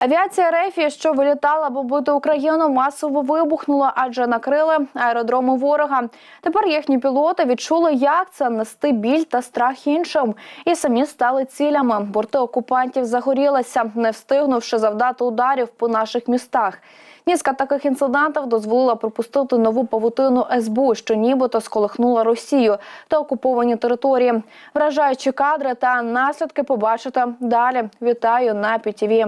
Авіація Рефі, що вилітала бомбити Україну, масово вибухнула, адже накрили аеродроми ворога. Тепер їхні пілоти відчули, як це нести біль та страх іншим, і самі стали цілями. Борти окупантів загорілися, не встигнувши завдати ударів по наших містах. Низка таких інцидентів дозволила пропустити нову павутину СБУ, що нібито сколихнула Росію та окуповані території. Вражаючі кадри та наслідки побачите далі. Вітаю на ПІТІВІ.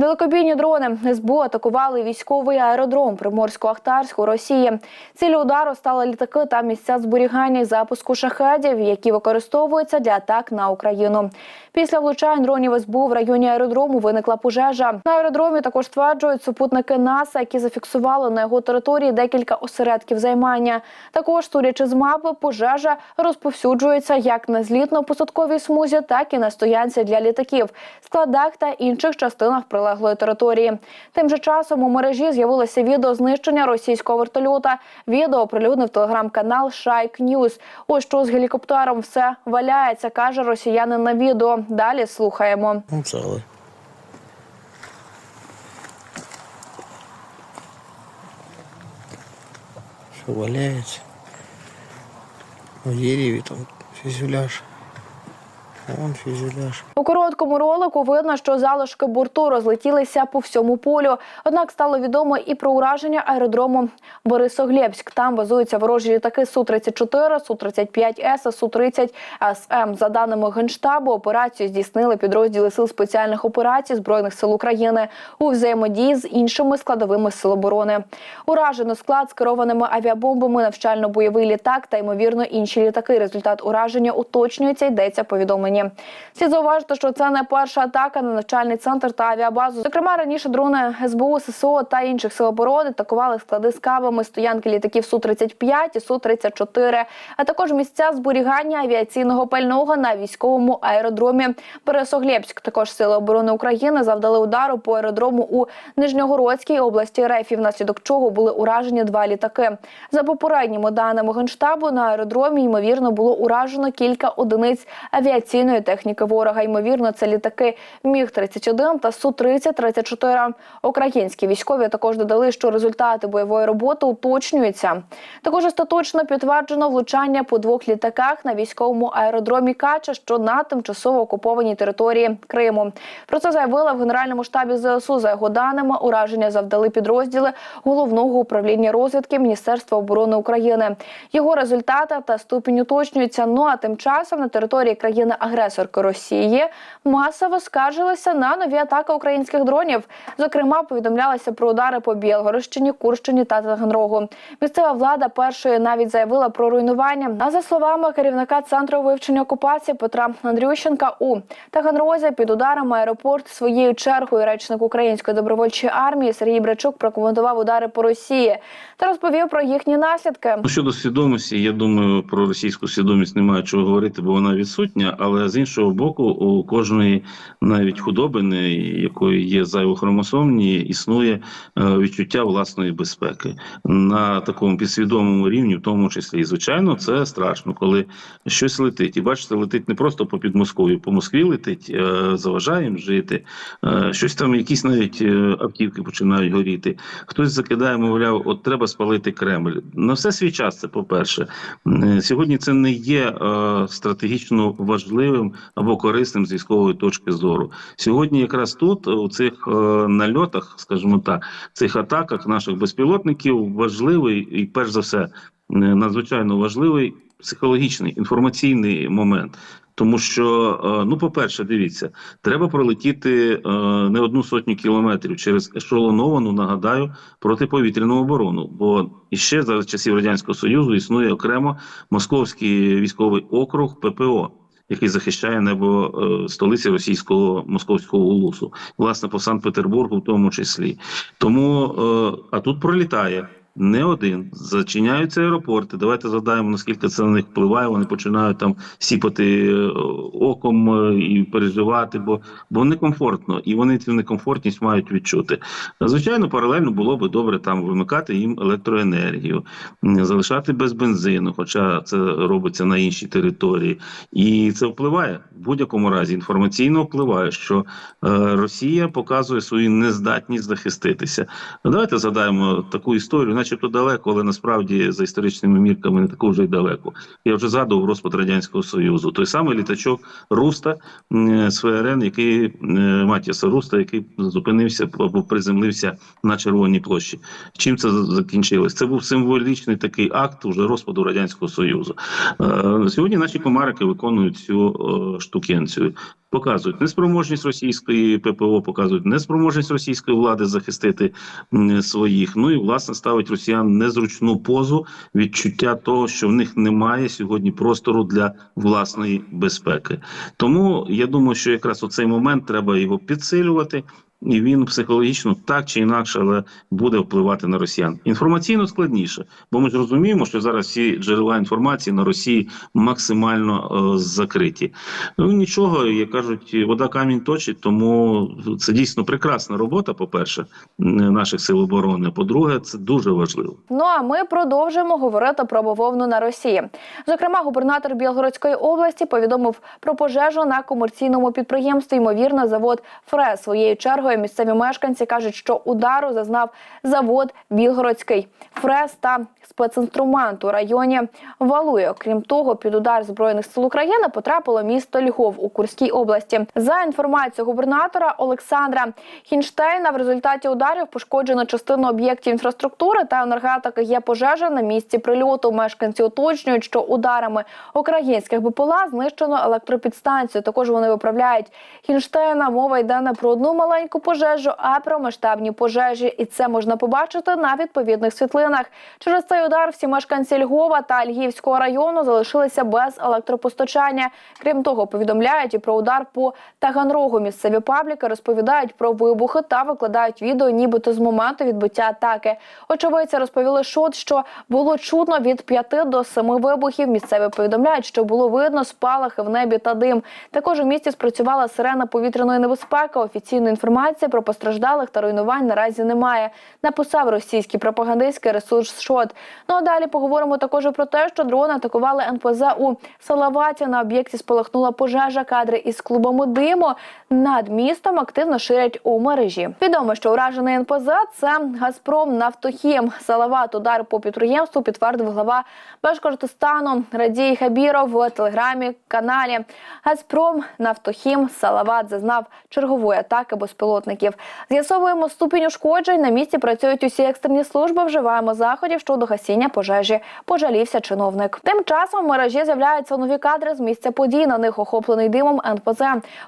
Далекобійні дрони СБУ атакували військовий аеродром Приморсько-Ахтарську Росії. Цілі удару стали літаки та місця зберігання і запуску шахедів, які використовуються для атак на Україну. Після влучань дронів СБУ в районі аеродрому виникла пожежа. На аеродромі також стверджують супутники НАСА, які зафіксували на його території декілька осередків займання. Також, судячи з мапи, пожежа розповсюджується як на злітно-посадковій смузі, так і на стоянці для літаків, складах та інших частинах прилеглої території. Тим же часом у мережі з'явилося відео знищення російського вертольота. Відео оприлюднив телеграм-канал Шайк Ньюз. Ось що з гелікоптером все валяється, каже росіянин на відео. Далі слухаємо. Цілий. Що валяється. На дереві там фюзеляж. Вон фюзеляж. У короткому ролику видно, що залишки борту розлетілися по всьому полю. Однак стало відомо і про ураження аеродрому Борисоглєбськ. Там базуються ворожі літаки Су-34, Су-35С, Су-30 СМ. За даними Генштабу, операцію здійснили підрозділи сил спеціальних операцій Збройних сил України у взаємодії з іншими складовими сил оборони. Уражено склад з керованими авіабомбами, навчально-бойовий літак та ймовірно інші літаки. Результат ураження уточнюється. Йдеться в повідомленні. Слід зауважити, що це не перша атака на навчальний центр та авіабазу. Зокрема, раніше дрони СБУ, ССО та інших сил оборони атакували склади з кабами, стоянки літаків Су 35 і Су 34 а також місця зберігання авіаційного пального на військовому аеродромі Пересоглєбськ. Також сили оборони України завдали удару по аеродрому у Нижньогородській області РФ, внаслідок чого були уражені два літаки. За попередніми даними генштабу на аеродромі ймовірно було уражено кілька одиниць авіаційної техніки ворога. Ймовірно, це літаки Міг 31 та Су 30 34 Українські військові також додали, що результати бойової роботи уточнюються. Також остаточно підтверджено влучання по двох літаках на військовому аеродромі Кача, що на тимчасово окупованій території Криму. Про це заявила в генеральному штабі ЗСУ. За його даними, ураження завдали підрозділи головного управління розвідки Міністерства оборони України. Його результати та ступінь уточнюються. Ну а тим часом на території країни-агресорки Росії масово скаржилися на нові атаки українських дронів. Зокрема, повідомлялося про удари по Білгородщині, Курщині та Таганрогу. Місцева влада першої навіть заявила про руйнування. А за словами керівника центру вивчення окупації Петра Андрющенка, у Таганрозі під ударами аеропорт своєю чергою речник української добровольчої армії Сергій Брачук прокоментував удари по Росії та розповів про їхні наслідки. Ну, щодо свідомості, я думаю, про російську свідомість немає чого говорити, бо вона відсутня. Але з іншого боку, у кожної навіть худобини, якої є зайвохромосомні, існує е, відчуття власної безпеки на такому підсвідомому рівні, в тому числі. І звичайно, це страшно, коли щось летить. І бачите, летить не просто по Підмосков'ю, по Москві летить, е, заважає їм жити. Е, Щось там, якісь навіть автівки починають горіти. Хтось закидає, мовляв, от треба спалити Кремль. На все свій час це по-перше. Е, Сьогодні це не є стратегічно важливим або корисним з військової точки зору. Сьогодні, якраз тут, у цих е, нальотах, скажімо так, цих атаках наших безпілотників важливий і перш за все надзвичайно важливий психологічний інформаційний момент. Тому що, е, ну, по-перше, дивіться, треба пролетіти е, не одну сотню кілометрів через ешелоновану, нагадаю, протиповітряну оборону. Бо іще за часів радянського союзу існує окремо московський військовий округ ППО. Який захищає небо е, столиці російського московського улусу, власне, по Санкт-Петербургу, в тому числі. Тому е, а тут пролітає не один. Зачиняються аеропорти. Давайте згадаємо, наскільки це на них впливає. Вони починають там сіпати е, оком е, і переживати, бо, бо некомфортно, і вони цю некомфортність мають відчути. Звичайно, паралельно було би добре там вимикати їм електроенергію, залишати без бензину, хоча це робиться на іншій території. І це впливає в будь-якому разі. Інформаційно впливає, що е, Росія показує свою нездатність захиститися. Давайте згадаємо таку історію, начебто далеко, але насправді за історичними мірками не таку вже й далеко. Я вже згадував розпад радянського союзу. Той самий літачок Руста з ФРН, який е, Матіаса Руста, який зупинився або приземлився на Червоній площі. Чим це закінчилось? Це був символічний такий акт уже розпаду радянського союзу. Е, Сьогодні наші комарики виконують цю е, штукенцію. Показують неспроможність російської ППО, показують неспроможність російської влади захистити своїх. Ну і власне ставить росіян незручну позу відчуття того, що в них немає сьогодні простору для власної безпеки. Тому я думаю, що якраз у цей момент треба його підсилювати. І він психологічно так чи інакше, але буде впливати на росіян. Інформаційно складніше, бо ми ж розуміємо, що зараз всі джерела інформації на Росії максимально е, закриті. Ну нічого, як кажуть, вода камінь точить, тому це дійсно прекрасна робота. По перше, наших сил оборони. По-друге, це дуже важливо. Ну а ми продовжуємо говорити про бавовну на Росії. Зокрема, губернатор Білгородської області повідомив про пожежу на комерційному підприємстві. Ймовірно, завод ФРЕС. Своєю чергою місцеві мешканці кажуть, що удару зазнав завод Білгородський ФРЕС та спецінструмент у районі Валує. Крім того, під удар збройних сил України потрапило місто Львов у Курській області. За інформацією губернатора Олександра Хінштейна, в результаті ударів пошкоджено частину об'єктів інфраструктури та енергетики. Є пожежа на місці прильоту. Мешканці уточнюють, що ударами українських БПЛА знищено електропідстанцію. Також вони виправляють Хінштейна. Мова йде не про одну маленьку пожежу, а про масштабні пожежі. І це можна побачити на відповідних світлинах. Через цей удар всі мешканці Львова та Львівського району залишилися без електропостачання. Крім того, повідомляють і про удар по Таганрогу. Місцеві пабліки розповідають про вибухи та викладають відео, нібито з моменту відбиття атаки. Очевидці розповіли шот, що було чутно від 5 до 7 вибухів. Місцеві повідомляють, що було видно спалахи в небі та дим. Також у місті спрацювала сирена повітряної небезпеки. Офіційної інформації про постраждалих та руйнувань наразі немає. Написав російський пропагандистський ресурс Шот. Ну а далі поговоримо також про те, що дрони атакували НПЗ у Салаваті. На об'єкті спалахнула пожежа. Кадри із клубами диму над містом активно ширять у мережі. Відомо, що уражений НПЗ це Газпром Нафтохім. Салават удар по підприємству підтвердив глава Башкортостану Радій Хабіров в телеграмі каналі. Газпром Нафтохім Салават зазнав чергової атаки безпілотників. З'ясовуємо ступінь ушкоджень. На місці працюють усі екстрені служби. Вживаємо заходів щодо гасіння пожежі. Пожалівся чиновник. Тим часом в мережі з'являються нові кадри з місця подій. На них охоплений димом НПЗ.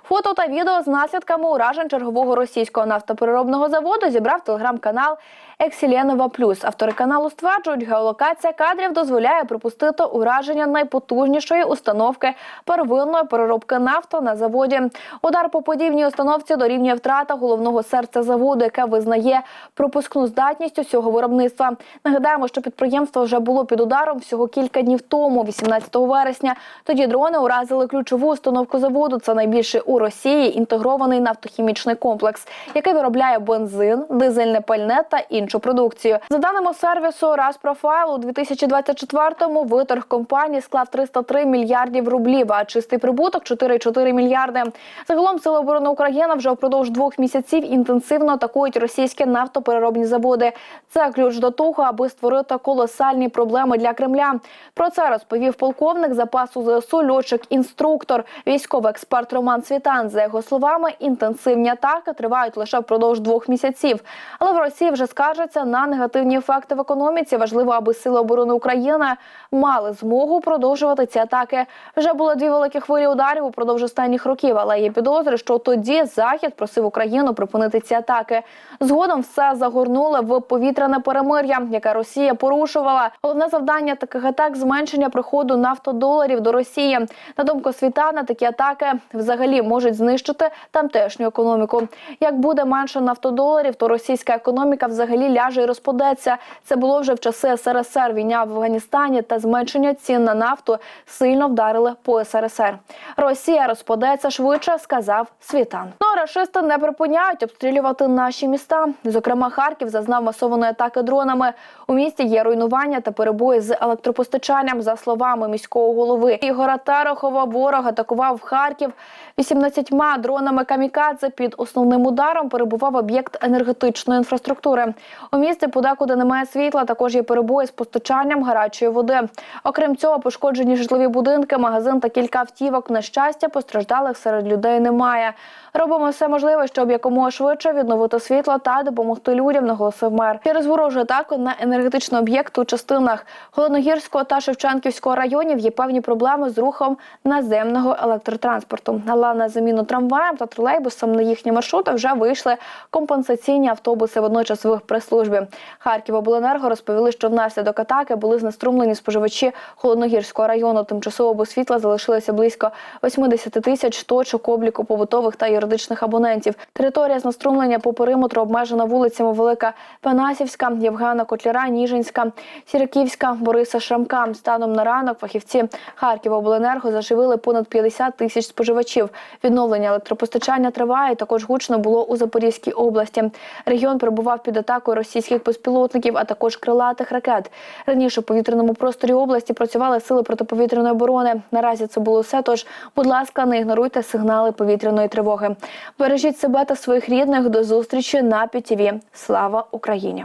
Фото та відео з наслідками уражень чергового російського нафтопереробного заводу зібрав телеграм-канал Ексіленова Плюс. Автори каналу стверджують, геолокація кадрів дозволяє припустити ураження найпотужнішої установки первинної переробки нафти на заводі. Удар по подібній установці дорівнює втрата головного серця заводу, яке визнає пропускну здатність усього виробництва. Нагадаємо, що підприємство вже було під ударом всього кілька днів тому, 18 вересня. Тоді дрони уразили ключову установку заводу. Це найбільший у Росії інтегрований нафтохімічний комплекс, який виробляє бензин, дизельне пальне та іншу продукцію. За даними сервісу Распрофайл, у 2024-му виторг компанії склав 303 мільярдів рублів, а чистий прибуток 4,4 мільярди. Загалом Сили оборони України вже впродовж двох місяців інтенсивно атакують російські нафтопереробні заводи. Це ключ до того, аби створити колосальні проблеми для Кремля. Про це розповів полковник запасу ЗСУ льотчик-інструктор, військовий експерт Роман Світан. За його словами, інтенсивні атаки тривають лише впродовж двох місяців. Але в Росії вже скаржаться на негативні ефекти в економіці. Важливо, аби сили оборони України мали змогу продовжувати ці атаки. Вже було дві великі хвилі ударів упродовж останніх років, але є підозри, що тоді Захід просив Україну припинити ці атаки. Згодом все загорнули в повітряне перемир'я, яке Росія порушувала. Головне завдання таких атак зменшення приходу нафтодоларів до Росії. На думку Світана, такі атаки взагалі можуть знищити тамтешню економіку. Як буде менше нафтодоларів, то російська економіка взагалі ляже і розпадеться. Це було вже в часи СРСР. Війня в Афганістані та зменшення цін на нафту сильно вдарили по СРСР. Росія розпадеться швидше, сказав Світан. Ну а рашисти не припиняють обстрілювати наші міста. Зокрема, Харків зазнав масованої атаки дронами. У місті є руйнування та перебої з електропостачанням. За словами міського голови Ігора Терехова, ворог атакував Харків 18 дронами камікадзе. Під основним ударом перебував об'єкт енергетичної інфраструктури. У місті подекуди немає світла. Також є перебої з постачанням гарячої води. Окрім цього, пошкоджені житлові будинки, магазин та кілька автівок. На щастя, постраждалих серед людей немає. Робимо все можливе, щоб якомога швидше відновити світло та допомогти людям, наголосив мер. Через ворожу атаку на енергетичний об'єкт у частинах Холодногірського та Шевченківського районів є певні проблеми з рухом наземного електротранспорту. Але на заміну трамваям та тролейбусам на їхні маршрути вже вийшли компенсаційні автобуси водночас в прес-службі. Харківобленерго розповіли, що внаслідок атаки були знеструмлені споживачі Холодногірського району. Тимчасово без світла залишилося близько 80 тисяч точок обліку побутових та юридичних абонентів. Територія знеструмлення по периметру обмежена вулицями Велика Панасівська, Євгена Котляра, Ніжинська, Сіряківська, Бориса Шрамка. Станом на ранок фахівці Харківобленерго заживили понад 50 тисяч споживачів. Відновлення електропостачання триває. Також гучно було у Запорізькій області. Регіон перебував під атакою російських безпілотників, а також крилатих ракет. Раніше в повітряному просторі області працювали сили протиповітряної оборони. Наразі це було все. Тож, будь ласка, не ігноруйте сигнали повітряної тривоги. Бережіть себе та своїх рідних. До зустрічі на ПІТІВІ. Слава Україні!